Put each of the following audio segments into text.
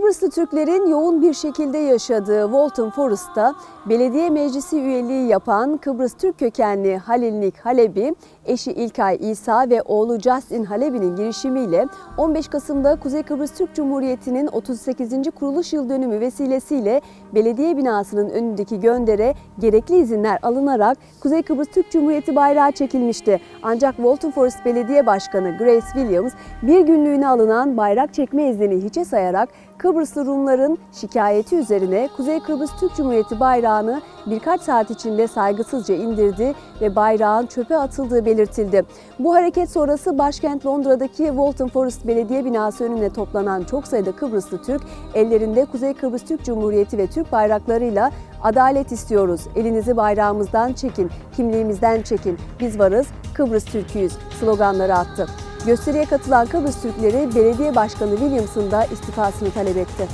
Kıbrıslı Türklerin yoğun bir şekilde yaşadığı Walton Forest'ta belediye meclisi üyeliği yapan Kıbrıs Türk kökenli Halil Nik Halebi, eşi İlkay İsa ve oğlu Justin Halebi'nin girişimiyle 15 Kasım'da Kuzey Kıbrıs Türk Cumhuriyeti'nin 38. kuruluş yıl dönümü vesilesiyle belediye binasının önündeki göndere gerekli izinler alınarak Kuzey Kıbrıs Türk Cumhuriyeti bayrağı çekilmişti. Ancak Walton Forest Belediye Başkanı Grace Williams bir günlüğüne alınan bayrak çekme iznini hiçe sayarak Kıbrıslı Rumların şikayeti üzerine Kuzey Kıbrıs Türk Cumhuriyeti bayrağını birkaç saat içinde saygısızca indirdi ve bayrağın çöpe atıldığı belirtildi. Bu hareket sonrası başkent Londra'daki Walton Forest Belediye binası önüne toplanan çok sayıda Kıbrıslı Türk ellerinde Kuzey Kıbrıs Türk Cumhuriyeti ve Türk bayraklarıyla adalet istiyoruz, elinizi bayrağımızdan çekin, kimliğimizden çekin, biz varız, Kıbrıs Türküyüz sloganları attı. Gösteriye katılan Kıbrıs Türkleri belediye başkanı Williams'ın da istifasını talep etti.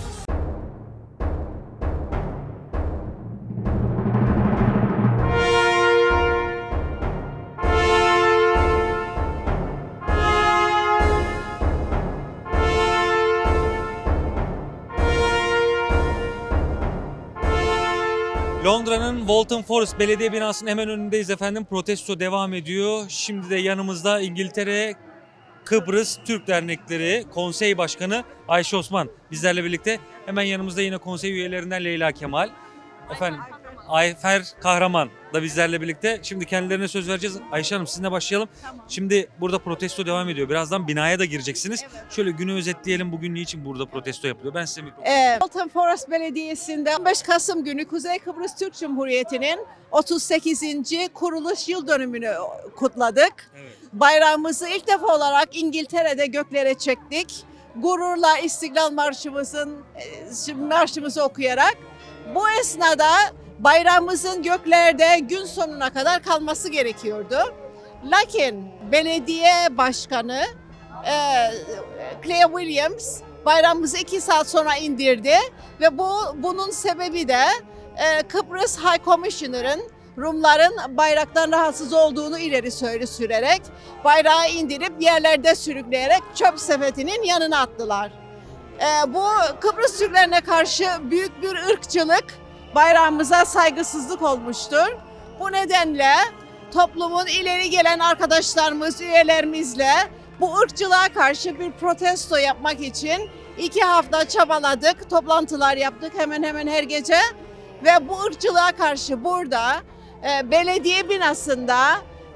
Londra'nın Walton Forest Belediye Binası'nın hemen önündeyiz efendim. Protesto devam ediyor. Şimdi de yanımızda İngiltere Kıbrıs Türk Dernekleri Konsey Başkanı Ayşe Osman bizlerle birlikte. Hemen yanımızda yine konsey üyelerinden Leyla Kemal. Efendim Ayfer Kahraman da bizlerle birlikte. Şimdi kendilerine söz vereceğiz. Ayşe Hanım sizinle başlayalım. Şimdi burada protesto devam ediyor. Birazdan binaya da gireceksiniz. Şöyle günü özetleyelim. Bugün niçin burada protesto yapılıyor? Ben size mikrofonu Ee, Walton Forest Belediyesi'nde 15 Kasım günü Kuzey Kıbrıs Türk Cumhuriyeti'nin 38. kuruluş yıl dönümünü kutladık. Evet. Bayrağımızı ilk defa olarak İngiltere'de göklere çektik. Gururla İstiklal Marşımızın e, marşımızı okuyarak bu esnada bayrağımızın göklerde gün sonuna kadar kalması gerekiyordu. Lakin belediye başkanı e, Claire Williams bayrağımızı iki saat sonra indirdi ve bu bunun sebebi de e, Kıbrıs High Commissioner'ın Rumların bayraktan rahatsız olduğunu ileri söyle sürerek bayrağı indirip yerlerde sürükleyerek çöp sepetinin yanına attılar. E, bu Kıbrıs Türklerine karşı büyük bir ırkçılık, bayrağımıza saygısızlık olmuştur. Bu nedenle toplumun ileri gelen arkadaşlarımız, üyelerimizle bu ırkçılığa karşı bir protesto yapmak için iki hafta çabaladık, toplantılar yaptık hemen hemen her gece ve bu ırkçılığa karşı burada e, belediye binasında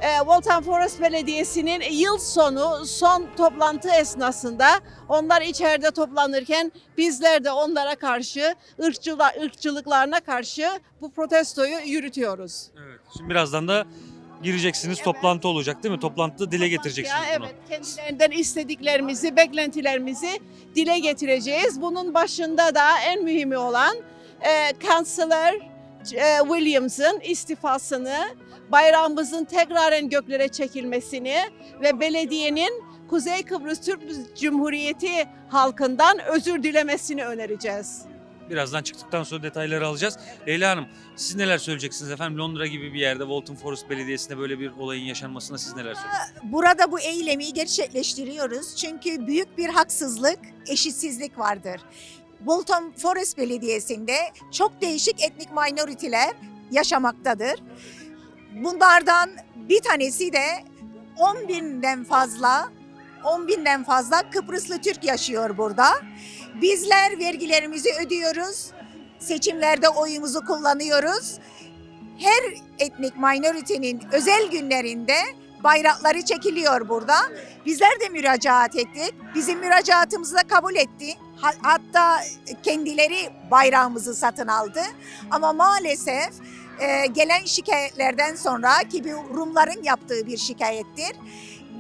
e, Waltham Forest Belediyesi'nin yıl sonu son toplantı esnasında onlar içeride toplanırken bizler de onlara karşı ırkçıla, ırkçılıklarına karşı bu protestoyu yürütüyoruz. Evet. Şimdi birazdan da gireceksiniz. Evet. Toplantı olacak değil mi? Toplantıda dile getireceksiniz Ya, bunu. Evet, kendilerinden istediklerimizi, beklentilerimizi dile getireceğiz. Bunun başında da en mühimi olan e, Chancellor e, Williams'ın istifasını, bayrağımızın tekraren göklere çekilmesini ve belediyenin Kuzey Kıbrıs Türk Cumhuriyeti halkından özür dilemesini önereceğiz. Birazdan çıktıktan sonra detayları alacağız. Leyla Hanım siz neler söyleyeceksiniz efendim? Londra gibi bir yerde Walton Forest Belediyesi'nde böyle bir olayın yaşanmasına siz neler söyleyeceksiniz? Burada bu eylemi gerçekleştiriyoruz çünkü büyük bir haksızlık, eşitsizlik vardır. Bolton Forest Belediyesi'nde çok değişik etnik minority'ler yaşamaktadır. Bunlardan bir tanesi de 10 binden fazla 10 binden fazla Kıbrıslı Türk yaşıyor burada. Bizler vergilerimizi ödüyoruz. Seçimlerde oyumuzu kullanıyoruz. Her etnik minority'nin özel günlerinde bayrakları çekiliyor burada. Bizler de müracaat ettik. Bizim müracaatımızı da kabul etti. Ha- Hatta kendileri bayrağımızı satın aldı. Ama maalesef e, gelen şikayetlerden sonra ki bu Rumların yaptığı bir şikayettir.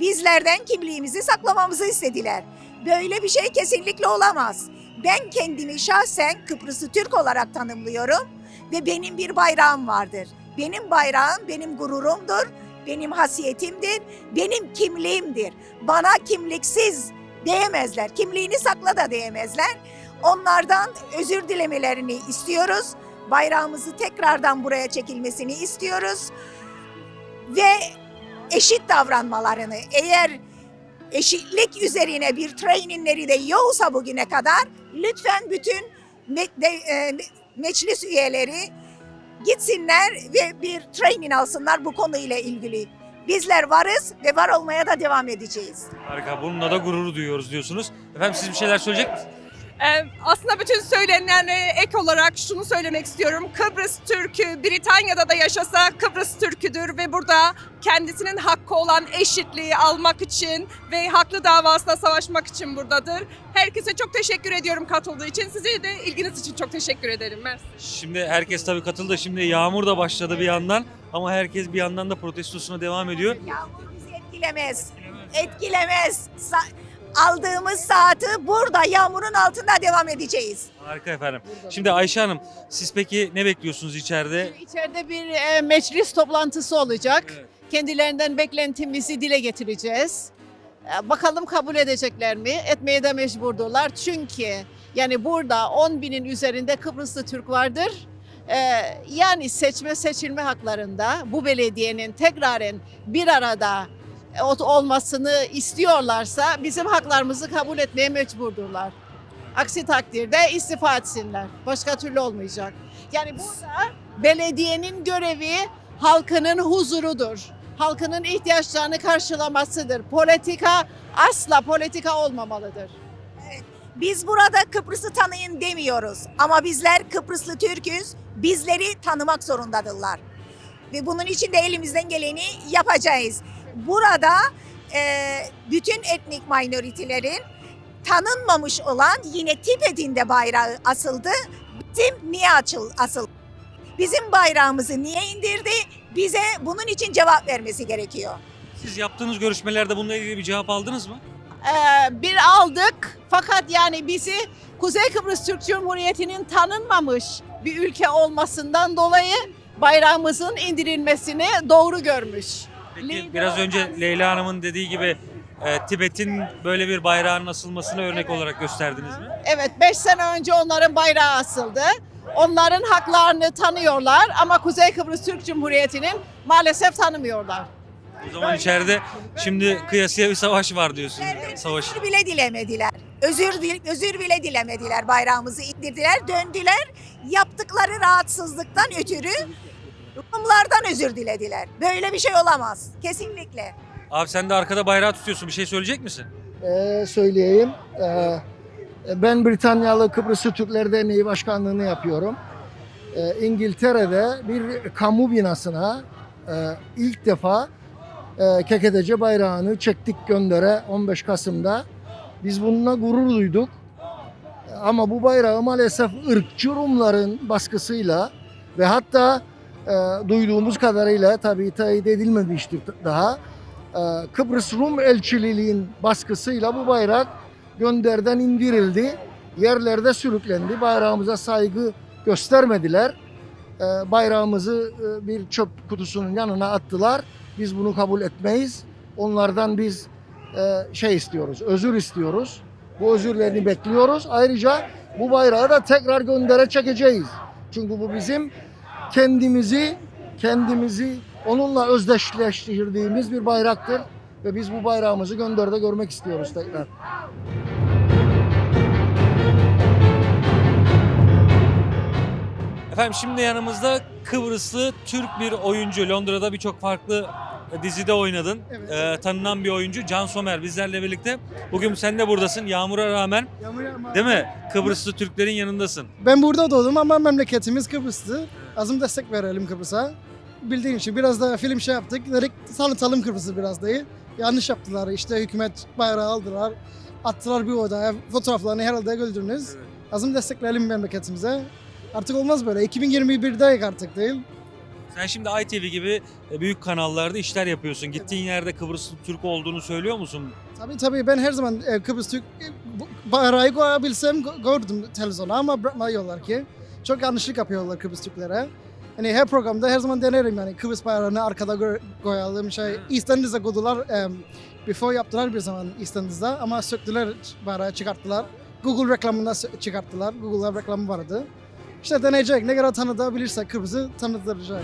Bizlerden kimliğimizi saklamamızı istediler. Böyle bir şey kesinlikle olamaz. Ben kendimi şahsen Kıbrıslı Türk olarak tanımlıyorum ve benim bir bayrağım vardır. Benim bayrağım benim gururumdur, benim hasiyetimdir, benim kimliğimdir. Bana kimliksiz diyemezler, kimliğini sakla da diyemezler. Onlardan özür dilemelerini istiyoruz. Bayrağımızı tekrardan buraya çekilmesini istiyoruz. Ve eşit davranmalarını eğer eşitlik üzerine bir trainingleri de yoksa bugüne kadar Lütfen bütün me- de- e, meclis üyeleri gitsinler ve bir training alsınlar bu konuyla ilgili. Bizler varız ve var olmaya da devam edeceğiz. Harika. Bununla da gurur duyuyoruz diyorsunuz. Efendim siz bir şeyler söyleyecek misiniz? Ee, aslında bütün söylenenlere ek olarak şunu söylemek istiyorum. Kıbrıs Türk'ü Britanya'da da yaşasa Kıbrıs Türk'üdür ve burada kendisinin hakkı olan eşitliği almak için ve haklı davasına savaşmak için buradadır. Herkese çok teşekkür ediyorum katıldığı için. Size de ilginiz için çok teşekkür ederim. Mersi. Şimdi herkes tabii katıldı. Şimdi yağmur da başladı bir yandan. Ama herkes bir yandan da protestosuna devam ediyor. Yağmur bizi etkilemez. Etkilemez. Sa- aldığımız saati burada yağmurun altında devam edeceğiz. Harika efendim. Şimdi Ayşe Hanım siz peki ne bekliyorsunuz içeride? İçeride bir e, meclis toplantısı olacak. Evet. Kendilerinden beklentimizi dile getireceğiz. E, Bakalım kabul edecekler mi? Etmeye de mecburdurlar. Çünkü yani burada 10 binin üzerinde Kıbrıslı Türk vardır. E, yani seçme seçilme haklarında bu belediyenin tekraren bir arada olmasını istiyorlarsa bizim haklarımızı kabul etmeye mecburdurlar. Aksi takdirde istifa etsinler. Başka türlü olmayacak. Yani burada belediyenin görevi halkının huzurudur. Halkının ihtiyaçlarını karşılamasıdır. Politika asla politika olmamalıdır. Biz burada Kıbrıs'ı tanıyın demiyoruz. Ama bizler Kıbrıslı Türk'üz. Bizleri tanımak zorundadırlar. Ve bunun için de elimizden geleni yapacağız. Burada e, bütün etnik minoritilerin tanınmamış olan yine Tibet'in bayrağı asıldı. Bizim niye açıl, asıl? Bizim bayrağımızı niye indirdi? Bize bunun için cevap vermesi gerekiyor. Siz yaptığınız görüşmelerde bununla ilgili bir cevap aldınız mı? Ee, bir aldık fakat yani bizi Kuzey Kıbrıs Türk Cumhuriyeti'nin tanınmamış bir ülke olmasından dolayı bayrağımızın indirilmesini doğru görmüş. Peki biraz önce Leyla Hanım'ın dediği gibi e, Tibet'in böyle bir bayrağın asılmasını örnek olarak gösterdiniz mi? Evet 5 sene önce onların bayrağı asıldı. Onların haklarını tanıyorlar ama Kuzey Kıbrıs Türk Cumhuriyeti'nin maalesef tanımıyorlar. O zaman içeride şimdi kıyasıya bir savaş var diyorsun. Savaş. Özür bile dilemediler. Özür dil- özür bile dilemediler. Bayrağımızı indirdiler, döndüler. Yaptıkları rahatsızlıktan ötürü Rumlardan özür dilediler. Böyle bir şey olamaz. Kesinlikle. Abi sen de arkada bayrağı tutuyorsun. Bir şey söyleyecek misin? Ee, söyleyeyim. Ee, ben Britanyalı Kıbrıslı Türkler Derneği Başkanlığını yapıyorum. Ee, İngiltere'de bir kamu binasına e, ilk defa e, KKTC bayrağını çektik göndere 15 Kasım'da. Biz bununla gurur duyduk. Ama bu bayrağı maalesef ırkçı Rumların baskısıyla ve hatta e, duyduğumuz kadarıyla tabii teyit edilmemiştir daha. Ee, Kıbrıs Rum elçiliğinin baskısıyla bu bayrak gönderden indirildi. Yerlerde sürüklendi. Bayrağımıza saygı göstermediler. Ee, Bayrağımızı e, bir çöp kutusunun yanına attılar. Biz bunu kabul etmeyiz. Onlardan biz e, şey istiyoruz, özür istiyoruz. Bu özürlerini bekliyoruz. Ayrıca bu bayrağı da tekrar göndere çekeceğiz. Çünkü bu bizim kendimizi kendimizi onunla özdeşleştirdiğimiz bir bayraktır ve biz bu bayrağımızı gönderde görmek istiyoruz tekrar. Efendim şimdi yanımızda Kıbrıslı Türk bir oyuncu. Londra'da birçok farklı dizide oynadın. Evet. Ee, tanınan bir oyuncu Can Somer bizlerle birlikte. Bugün sen de buradasın yağmura rağmen değil mi? Kıbrıslı Türklerin yanındasın. Ben burada doğdum ama memleketimiz Kıbrıs'tı. Azım destek verelim Kıbrıs'a. Bildiğin için biraz da film şey yaptık. Dedik tanıtalım Kıbrıs'ı biraz değil. Yanlış yaptılar işte hükümet bayrağı aldılar. Attılar bir odaya. Fotoğraflarını herhalde gördünüz. Azım destek verelim memleketimize. Artık olmaz böyle. 2021'deyiz artık değil. Sen şimdi ITV gibi e, büyük kanallarda işler yapıyorsun. Gittiğin yerde Kıbrıslı Türk olduğunu söylüyor musun? Tabii tabii ben her zaman e, Kıbrıs Türk e, bayrağı koyabilsem gördüm televizyona ama bırakmıyorlar ki. Çok yanlışlık yapıyorlar Kıbrıs Türklere. Hani her programda her zaman denerim yani Kıbrıs bayrağını arkada gö- koyalım. Şey, EastEndis'e koydular. Um, before yaptılar bir zaman EastEndis'de ama söktüler bayrağı çıkarttılar. Google reklamında çıkarttılar. Google'da reklamı vardı. İşte deneyecek. Ne kadar tanıtabilirsek Kıbrıs'ı tanıtacak.